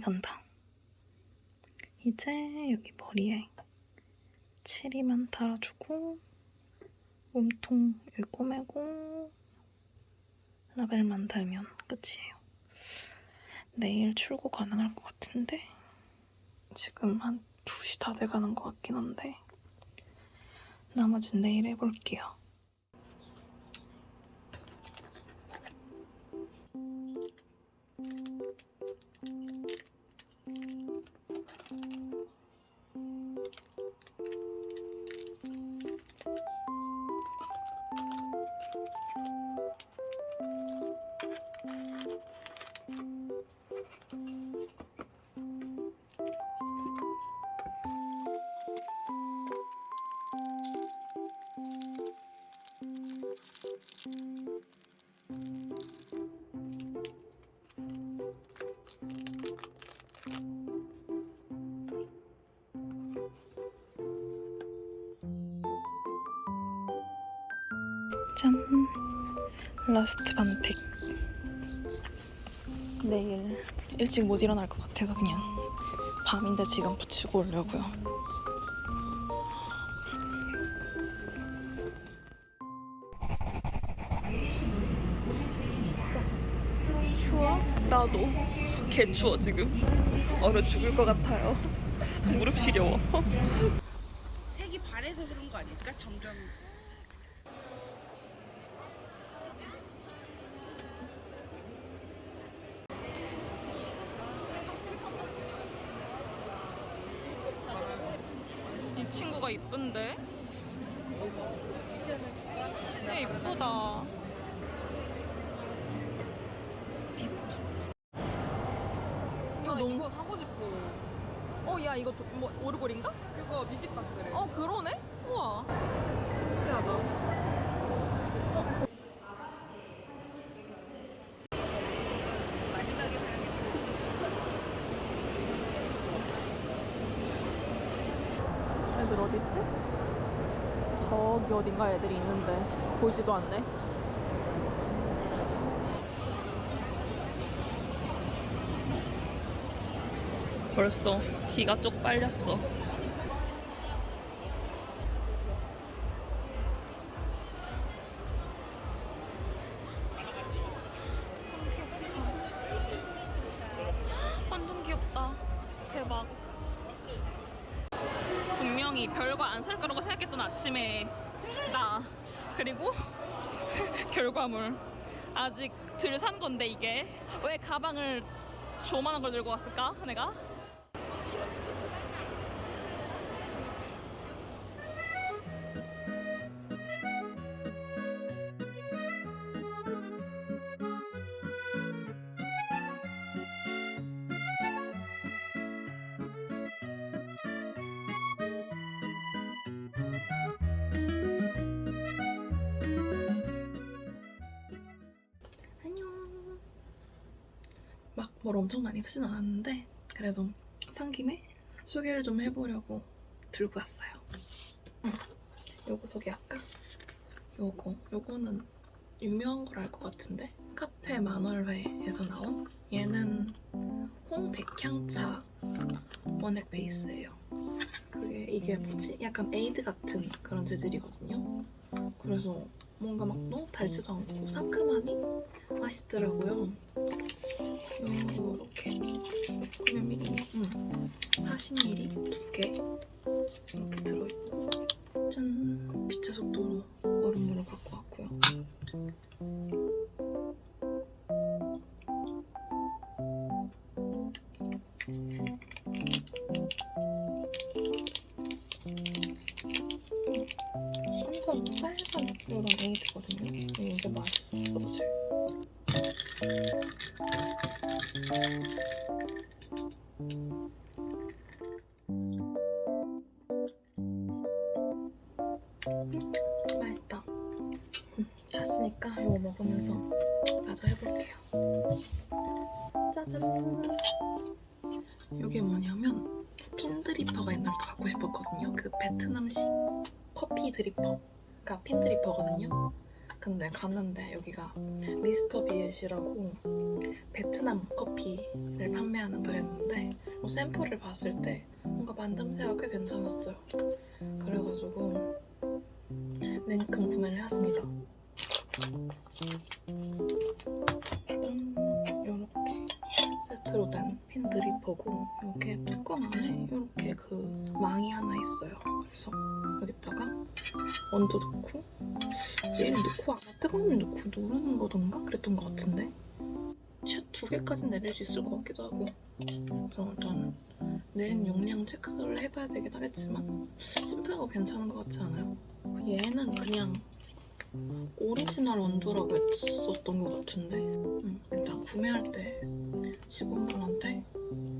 간다. 이제 여기 머리에 체리만 달아주고 몸통 여기 꼬매고 라벨만 달면 끝이에요. 내일 출고 가능할 것 같은데 지금 한 2시 다 돼가는 것 같긴 한데 나머진 내일 해볼게요. 짠! 라스트 반택. 내일 일찍 못 일어날 것 같아서 그냥 밤인데 지금 붙이고 오려고요. 추워? 나도. 개 추워 지금. 얼어 죽을 것 같아요. 무릎 시려워. 색이 바래서 그런 거 아닐까? 점점 이 친구가 이쁜데? 네, 이쁘다. 이거 너무 이거 사고 싶어. 어, 야, 이거 도- 뭐 오르골인가? 그거 뮤직박스래. 어, 그러네? 우와. 신기하다. 애들 어딨지? 저기 어딘가 애들이 있는데 보이지도 않네. 벌써 기가 쪽 빨렸어. 아침에 나 그리고 결과물. 아직 들 산 건데 이게. 왜 가방을 조만한 걸 들고 왔을까 내가? 뭘 엄청 많이 쓰진 않았는데 그래도 산 김에 소개를 좀 해보려고 들고 왔어요. 응. 요거 소개할까? 요거 요거는 유명한 걸 알 것 같은데 카페 만월회에서 나온 얘는 홍백향차 원액 베이스예요. 그게 이게 뭐지? 약간 에이드 같은 그런 재질이거든요. 그래서 뭔가 막 너무 달지도 않고 상큼하니 맛있더라고요. 요렇게 몇 미리냐? 응. 40ml 두개 맛있다. 음, 잤으니까 이거 먹으면서 마저 해볼게요. 짜잔. 이게 뭐냐면 핀 드리퍼가 옛날부터 갖고 싶었거든요. 그 베트남식 커피 드리퍼가 핀 드리퍼거든요. 근데 갔는데 여기가 미스터 비엣이라고 베트남 커피를 판매하는 브랜드인데 뭐 샘플을 봤을 때 뭔가 만듦새가 꽤 괜찮았어요. 그래가지고 냉큼 구매를 했습니다. 일단 이렇게 세트로 된 핀 드리퍼고 이렇게 뚜껑 안에 이렇게 그 망이 하나 있어요. 그래서 여기다가 먼저 넣고 얘를 넣고 뜨거운 물 넣고 누르는 거던가 그랬던 것 같은데 샷두 개까지 내릴 수 있을 것 같기도 하고 그래서 일단 내린 용량 체크를 해봐야 되긴 하겠지만 심플하고 괜찮은 것 같지 않아요? 얘는 그냥 오리지널 원두라고 했었던 것 같은데. 음, 일단 구매할 때 직원분한테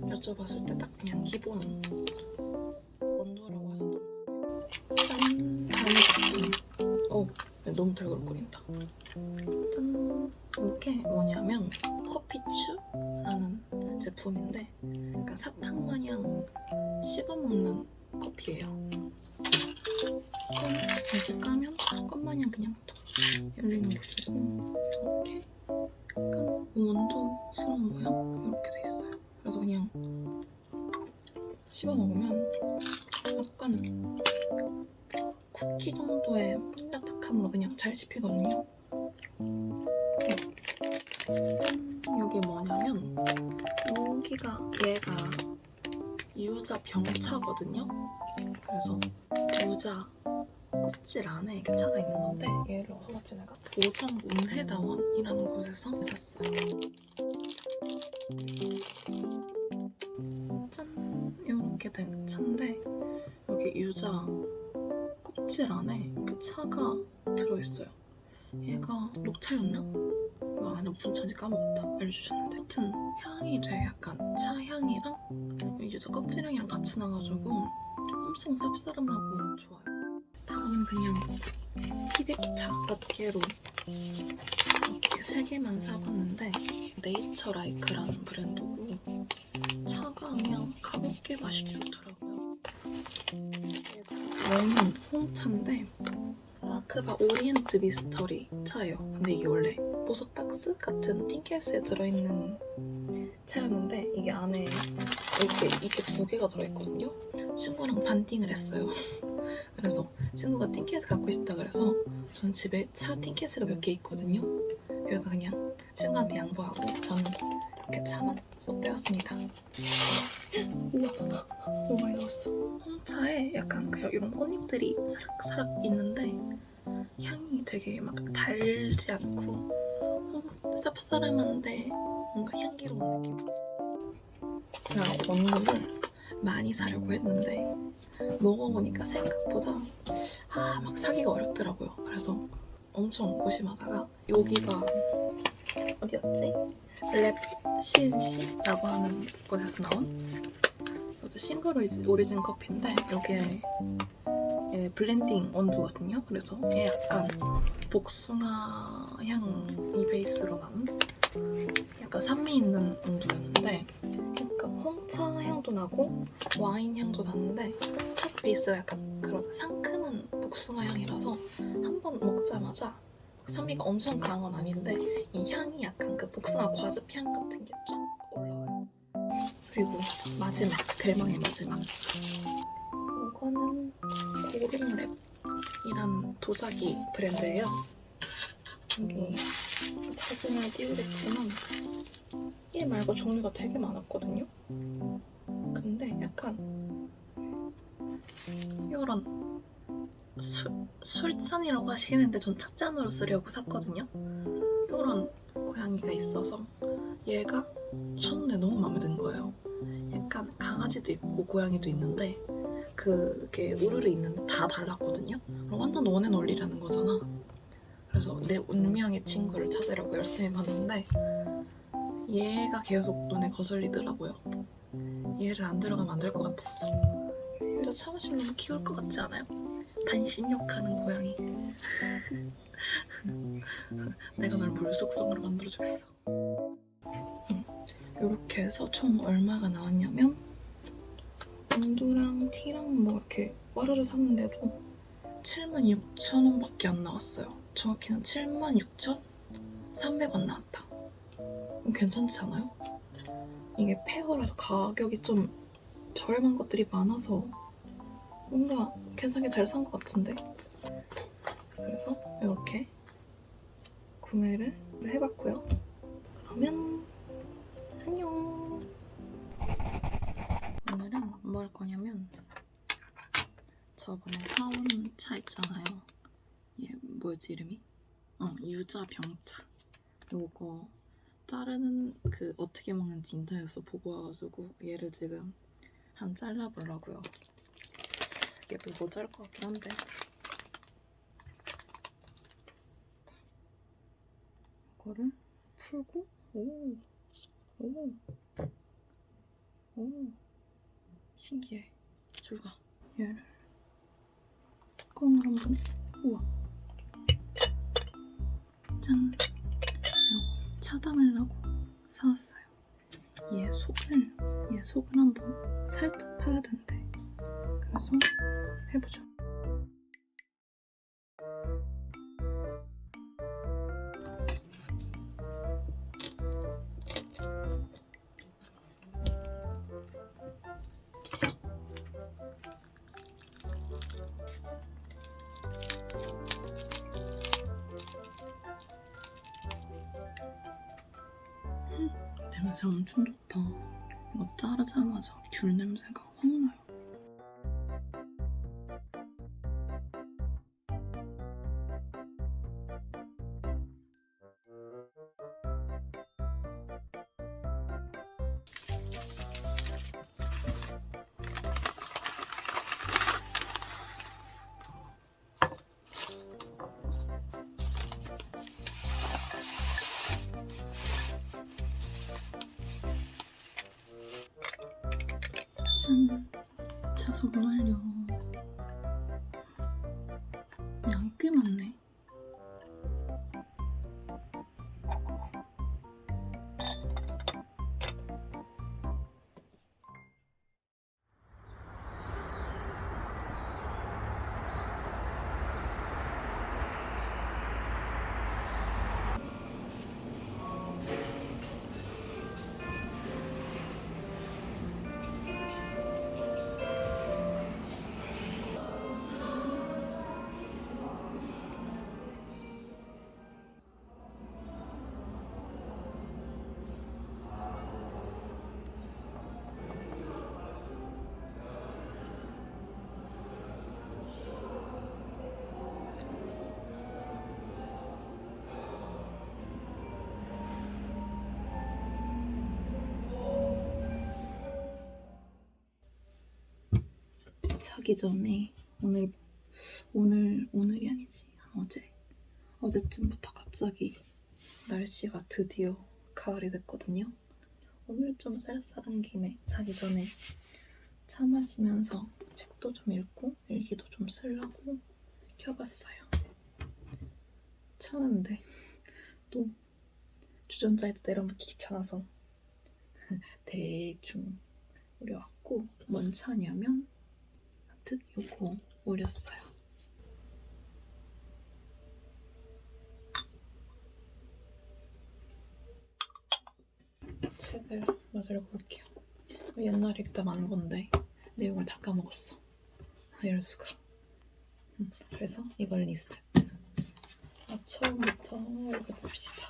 여쭤봤을 때 딱 그냥 기본 원두라고 하셨던 것 같아요. 짠! 다음 제품 어 너무 달걀거린다 쿠키 정도의 딱딱함으로 그냥 잘 씹히거든요. 짠! 이게 뭐냐면 여기가 얘가 유자 병차거든요. 그래서 유자 껍질 안에 이렇게 차가 있는 건데 얘를 어디서 샀지 내가? 오성 운해다원이라는 곳에서 샀어요. 껍질 안에 이렇게 차가 들어있어요. 얘가 녹차였나? 이거 안에 무슨 차인지 까먹었다. 알려주셨는데 하여튼 향이 되게 약간 차 향이랑 유자 껍질 향이랑 같이 나가지고 엄청 쌉싸름하고 좋아요. 다음은 그냥 티백차 낱개로 이렇게 세 개만 사봤는데 네이처 라이크라는 브랜드고 차가 그냥 가볍게 맛있게 좋더라고요. 얘는 홍차인데 라크바 오리엔트 미스터리 차예요. 근데 이게 원래 보석 박스 같은 틴케이스에 들어있는 차였는데 이게 안에 이렇게 이게 두 개가 들어있거든요. 친구랑 반띵을 했어요. 그래서 친구가 틴케이스 갖고 싶다 그래서 전 집에 차 틴케이스가 몇 개 있거든요. 그래서 그냥 친구한테 양보하고 저는 이렇게 차만 쏙 빼왔습니다. 우와, 너무 많이 나왔어. 홍차에 약간 그 이런 꽃잎들이 사락사락 있는데 향이 되게 막 달지 않고 홍- 쌉싸름한데 뭔가 향기로운 느낌. 제가 원두를 많이 사려고 했는데 먹어보니까 생각보다 아 막 사기가 어렵더라고요. 그래서 엄청 고심하다가 여기가 어디였지? 랩 CNC라고 하는 곳에서 나온 이제 싱글 오리진, 커피인데 여기에 얘 블렌딩 원두거든요. 그래서 얘 약간 복숭아 향이 베이스로 나는 약간 산미 있는 원두였는데 약간 홍차 향도 나고 와인 향도 나는데 첫 베이스가 약간 그런 상큼한 복숭아 향이라서 한 번 먹자마자 산미가 엄청 강한 건 아닌데 이 향이 약간 그 복숭아 과즙 향 같은 게 쫙 올라와요. 그리고 마지막 대망의 마지막 이거는 고른랩이라는 도자기 브랜드예요. 여기 사진을 띄우겠지만 얘 말고 종류가 되게 많았거든요. 근데 약간 이런 술, 술잔이라고 하시긴 했는데 전 찻잔으로 쓰려고 샀거든요. 이런 고양이가 있어서 얘가 첫눈에 너무 마음에 든 거예요. 약간 강아지도 있고 고양이도 있는데 그게 우르르 있는데 다 달랐거든요. 완전 원앤원리라는 거잖아. 그래서 내 운명의 친구를 찾으려고 열심히 봤는데 얘가 계속 눈에 거슬리더라고요. 얘를 안 들어가면 안 될 것 같았어. 근데 차 마시면 너무 귀여울 것 같지 않아요? 반신욕하는 고양이. 내가 널 물속성으로 만들어주겠어. 이렇게 해서 총 얼마가 나왔냐면 원두랑 티랑 뭐 이렇게 와르르 샀는데도 76,000원 밖에 안 나왔어요. 정확히는 76,300원 나왔다. 그럼 괜찮지 않아요? 이게 페어라서 가격이 좀 저렴한 것들이 많아서 뭔가 괜찮게 잘 산 것 같은데 그래서 이렇게 구매를 해봤고요. 그러면 안녕. 오늘은 뭐 할 거냐면 저번에 사온 차 있잖아요. 얘 뭐였지 이름이? 어 유자 병차. 요거 자르는 그 어떻게 먹는지 인터넷에서 보고 와가지고 얘를 지금 한 잘라보려고요. 이게 뭐 모자랄 것 같긴 한데. 이거를 풀고? 오, 오, 오, 신기해. 줄가. 얘를 뚜껑을 한번. 우와. 짠. 이거 차담으려고 사왔어요. 얘 속을 얘 속을 한번 살짝 파야 된대 그래서 해보자 냄새 엄청 좋다. 이거 자르자마자 귤 냄새가 확 나요 양이 꽤 많네 자기 전에 오늘 오늘 오늘이 아니지 어제 어제쯤부터 갑자기 날씨가 드디어 가을이 됐거든요. 오늘 좀 쌀쌀한 김에 자기 전에 차 마시면서 책도 좀 읽고 일기도 좀 쓰려고 켜봤어요. 쳤는데 또 주전자에다 내려놓기 귀찮아서 대충 올려왔고 뭔 차냐면 하여튼 요거 올렸어요. 책을 마저 읽어볼게요. 옛날에 읽다 만 건데 내용을 다 까먹었어. 아, 이럴 수가. 음, 그래서 이걸 리셋. 아, 처음부터 읽어봅시다.